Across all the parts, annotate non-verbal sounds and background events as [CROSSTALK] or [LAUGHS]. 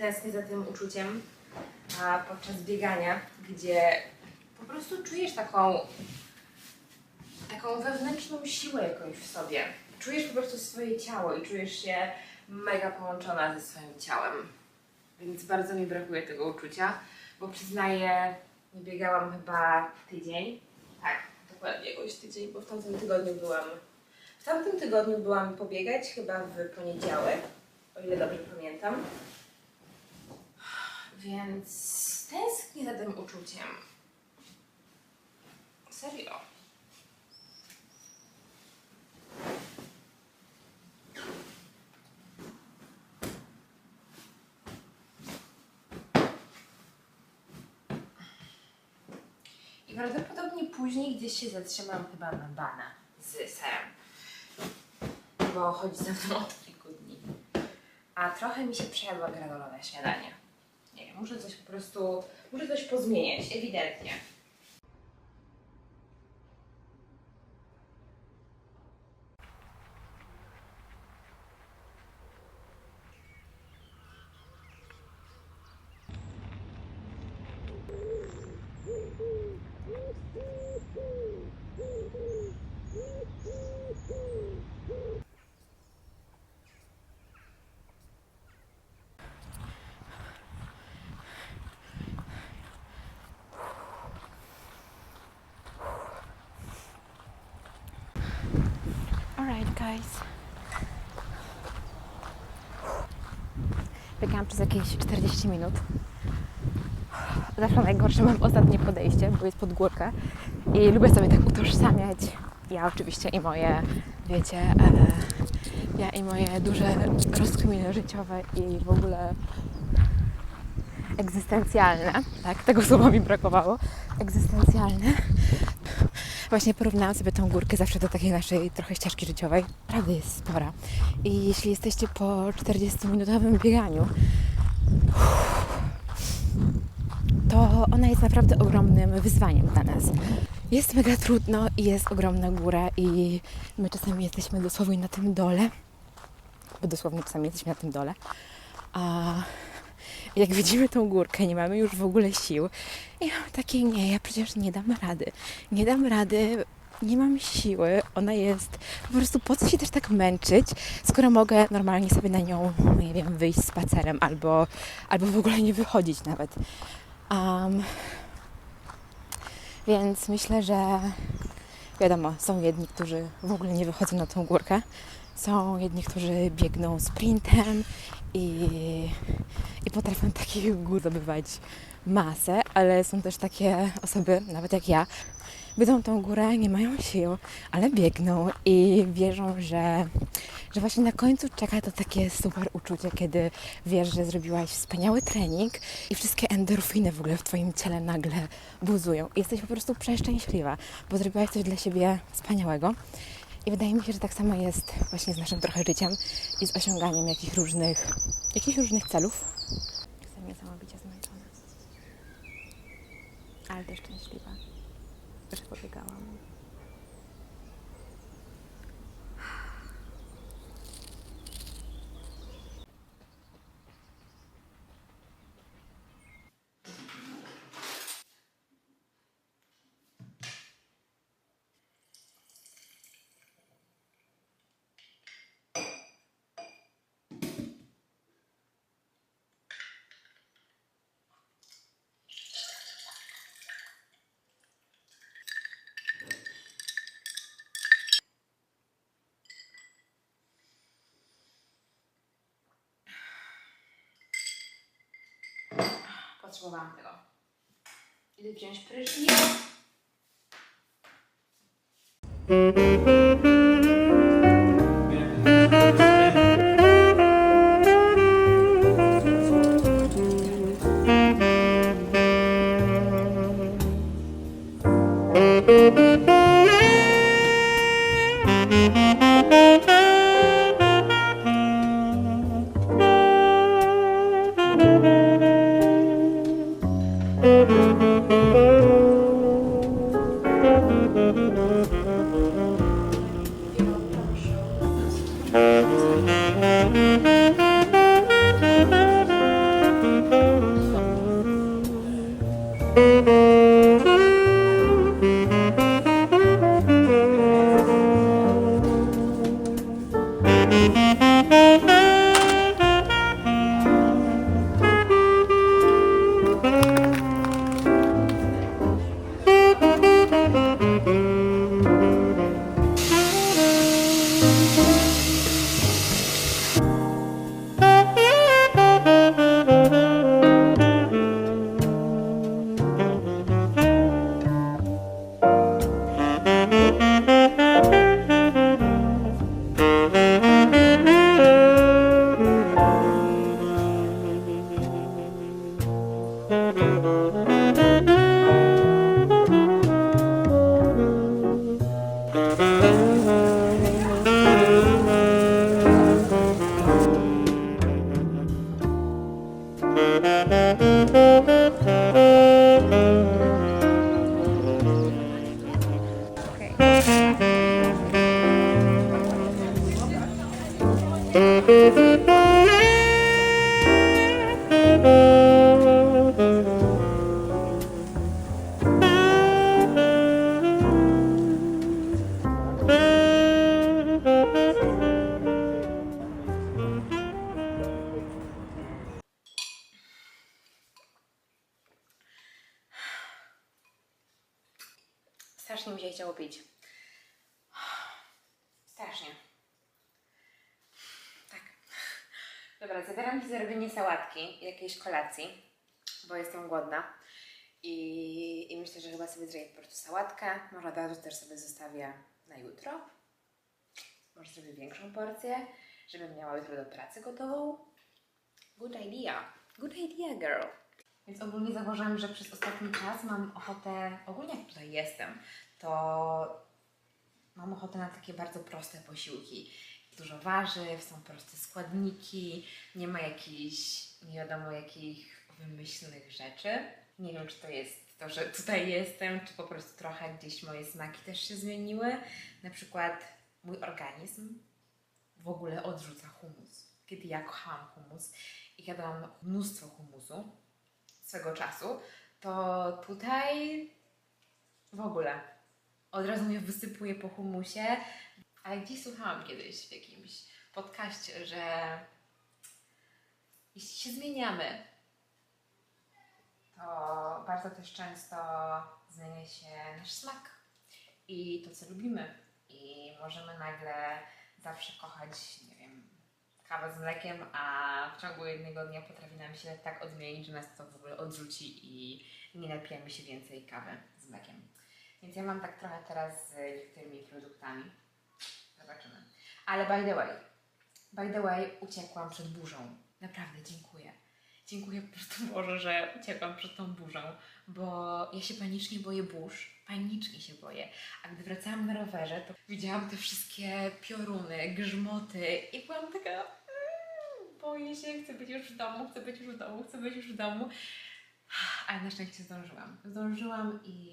tęsknię za tym uczuciem a podczas biegania, gdzie po prostu czujesz taką, taką wewnętrzną siłę jakąś w sobie. Czujesz po prostu swoje ciało i czujesz się mega połączona ze swoim ciałem. Więc bardzo mi brakuje tego uczucia, bo przyznaję, nie biegałam chyba tydzień. Tak, dokładnie jakoś tydzień, bo w tamtym tygodniu byłam. W tamtym tygodniu byłam pobiegać, chyba w poniedziałek, o ile dobrze pamiętam. Więc tęsknię za tym uczuciem. Serio. I prawdopodobnie później gdzieś się zatrzymam chyba na bana z serem. Bo chodzi za mną od kilku dni. A trochę mi się przejadła granola na śniadanie. Muszę coś po prostu, muszę coś pozmieniać, ewidentnie. Guys. Biegałam przez jakieś 40 minut. Zawsze najgorsze mam ostatnie podejście, bo jest pod górkę i lubię sobie tak utożsamiać. Ja oczywiście i moje, wiecie, e, ja i moje duże rozkminy życiowe i w ogóle egzystencjalne, tak, tego słowa mi brakowało, egzystencjalne. Właśnie porównałam sobie tą górkę zawsze do takiej naszej trochę ścieżki życiowej. Prawda jest spora. I jeśli jesteście po 40-minutowym bieganiu, to ona jest naprawdę ogromnym wyzwaniem dla nas. Jest mega trudno i jest ogromna góra i my czasami jesteśmy dosłownie na tym dole, bo dosłownie czasami jesteśmy na tym dole, a jak widzimy tą górkę, nie mamy już w ogóle sił. I mamy takie, nie, ja przecież nie dam rady, nie dam rady, nie mam siły, ona jest, po prostu po co się też tak męczyć, skoro mogę normalnie sobie na nią, nie wiem, wyjść spacerem albo, albo w ogóle nie wychodzić nawet. Um, więc myślę, że wiadomo, są jedni, którzy w ogóle nie wychodzą na tą górkę, są jedni, którzy biegną sprintem i, i potrafią takich gór zdobywać masę, ale są też takie osoby, nawet jak ja, widzą tą górę, nie mają sił, ale biegną i wierzą, że, że właśnie na końcu czeka to takie super uczucie, kiedy wiesz, że zrobiłaś wspaniały trening i wszystkie endorfiny w ogóle w Twoim ciele nagle buzują. I jesteś po prostu przeszczęśliwa, bo zrobiłaś coś dla siebie wspaniałego. I wydaje mi się, że tak samo jest właśnie z naszym trochę życiem i z osiąganiem jakichś różnych, jakichś różnych celów. Jestem niesamowicie zmęczona. Ale też szczęśliwa, że pobiegałam. Potrzebowałam tego. Idę wziąć prysznic. Się chciało pić. Strasznie. Tak. Dobra, zabieram się za robienie sałatki, jakiejś kolacji, bo jestem głodna. I, I myślę, że chyba sobie zrobię po prostu sałatkę. Może od też sobie zostawię na jutro. Może zrobię większą porcję, żebym miała jutro do pracy gotową. Good idea. Good idea, girl. Więc ogólnie zauważyłam, że przez ostatni czas mam ochotę, ogólnie jak tutaj jestem, to mam ochotę na takie bardzo proste posiłki. Dużo warzyw, są proste składniki, nie ma jakichś nie wiadomo jakich wymyślnych rzeczy. Nie wiem, czy to jest to, że tutaj jestem, czy po prostu trochę gdzieś moje smaki też się zmieniły. Na przykład mój organizm w ogóle odrzuca humus. Kiedy ja kochałam humus i jadłam mnóstwo humusu swego czasu, to tutaj w ogóle od razu mnie wysypuje po humusie. Ale gdzieś słuchałam kiedyś w jakimś podcaście, że jeśli się zmieniamy, to bardzo też często zmienia się nasz smak i to, co lubimy. I możemy nagle zawsze kochać, nie wiem, kawę z mlekiem, a w ciągu jednego dnia potrafi nam się tak odmienić, że nas to w ogóle odrzuci i nie napijamy się więcej kawy z mlekiem. Więc ja mam tak trochę teraz z niektórymi produktami. Zobaczymy. Ale by the way, by the way, uciekłam przed burzą. Naprawdę dziękuję. Dziękuję po prostu Boże, że uciekłam przed tą burzą, bo ja się panicznie boję burz. Panicznie się boję. A gdy wracałam na rowerze, to widziałam te wszystkie pioruny, grzmoty i byłam taka "Mm, boję się, chcę być już w domu, chcę być już w domu, chcę być już w domu. Ale na szczęście zdążyłam. Zdążyłam i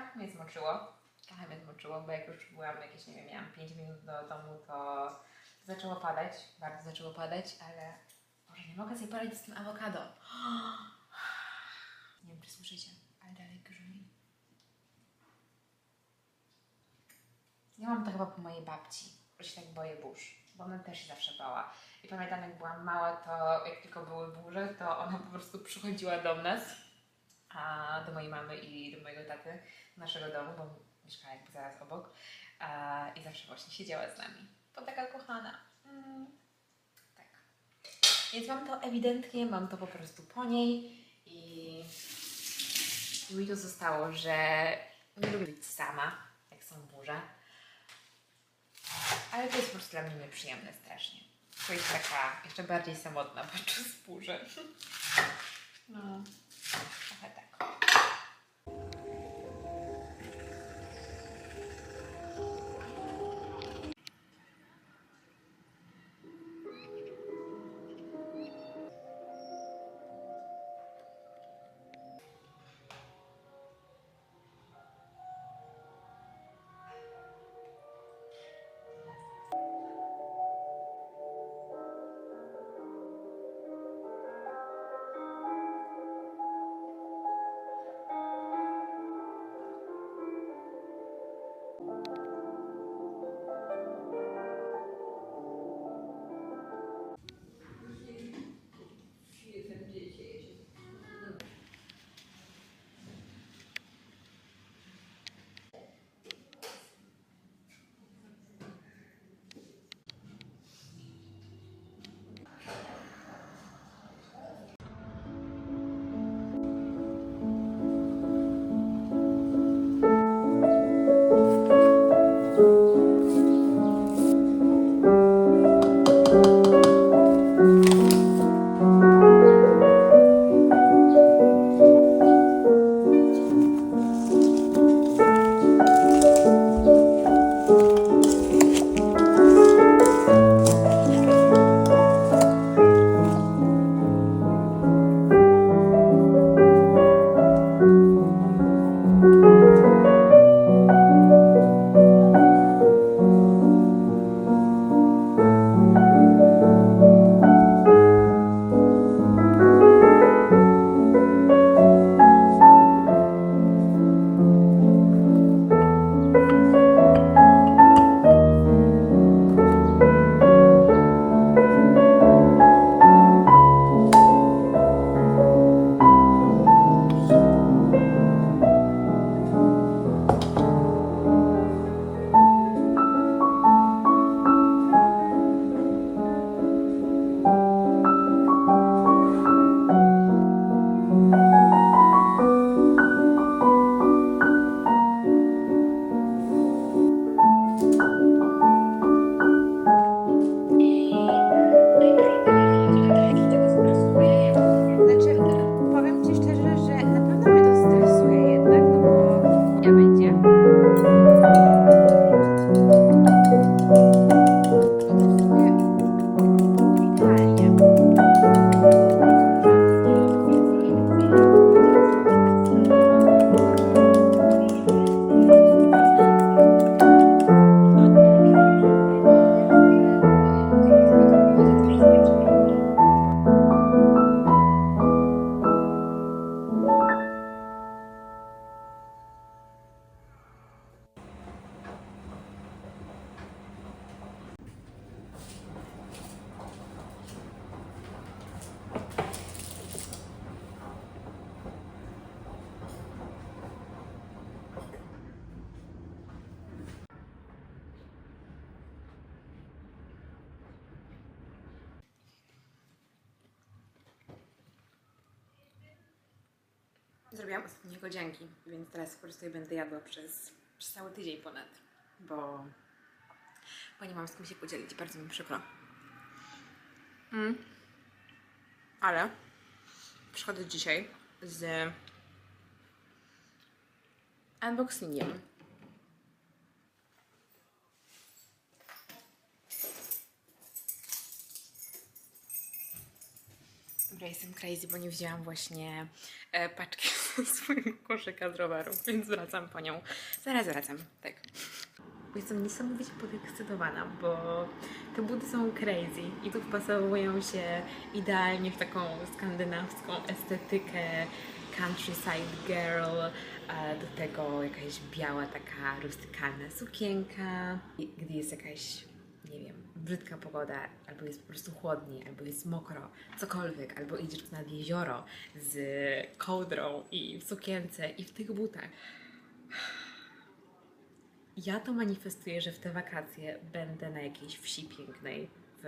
trochę mnie zmoczyło. Trochę mnie zmoczyło, bo jak już byłam jakieś, nie wiem, miałam 5 minut do domu, to zaczęło padać. Bardzo zaczęło padać, ale może nie mogę sobie poradzić z tym awokado. [GASPS] Nie wiem, czy słyszycie, ale dalej grzmi. Ja mam to chyba po mojej babci, że się tak boję burz, bo ona też się zawsze bała. I pamiętam, jak byłam mała, to jak tylko były burze, to ona po prostu przychodziła do nas, a do mojej mamy i do mojego taty, naszego domu, bo mieszkała jakby zaraz obok, a, i zawsze właśnie siedziała z nami. To taka kochana. Mm, tak. Więc mam to ewidentnie, mam to po prostu po niej i i mi to zostało, że nie lubię być sama, jak są burze. Ale to jest po prostu dla mnie nieprzyjemne strasznie. To jest taka jeszcze bardziej samotna podczas burzy. No, zrobiłam ostatnie godzianki, więc teraz po prostu je będę jadła przez, przez cały tydzień ponad, bo, bo nie mam z kim się podzielić, bardzo mi przykro. Mm. Ale przychodzę dzisiaj z unboxingiem. Dobra, jestem crazy, bo nie wzięłam właśnie e, paczki [LAUGHS] swojego koszyka z rowerów, więc wracam po nią. Zaraz wracam, tak. Jestem niesamowicie podekscytowana, bo te buty są crazy i tu wpasowują się idealnie w taką skandynawską estetykę countryside girl, do tego jakaś biała taka rustykalna sukienka, gdy jest jakaś nie wiem, brzydka pogoda, albo jest po prostu chłodniej, albo jest mokro, cokolwiek, albo idziesz nad jezioro z kołdrą i w sukience i w tych butach. Ja to manifestuję, że w te wakacje będę na jakiejś wsi pięknej w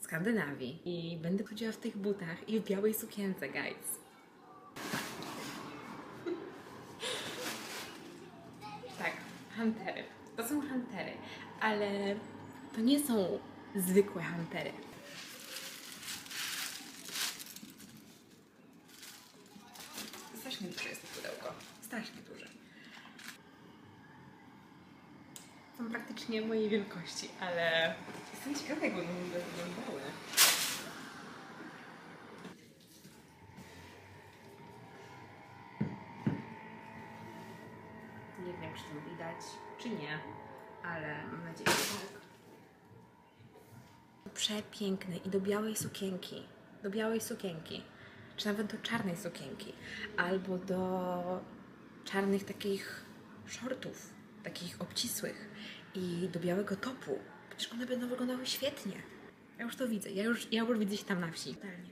Skandynawii i będę chodziła w tych butach i w białej sukience, guys. Tak, huntery. To są huntery, ale to nie są zwykłe huntery. Strasznie duże jest to pudełko. Strasznie duże. Są praktycznie mojej wielkości, ale jestem ciekawa, jak będą wyglądały. Nie wiem, czy to widać, czy nie, ale mam nadzieję, że tak. Przepiękny i do białej sukienki. Do białej sukienki. Czy nawet do czarnej sukienki. Albo do czarnych takich shortów, takich obcisłych. I do białego topu. Przecież one będą wyglądały świetnie. Ja już to widzę. Ja już, ja już widzę się tam na wsi. Totalnie.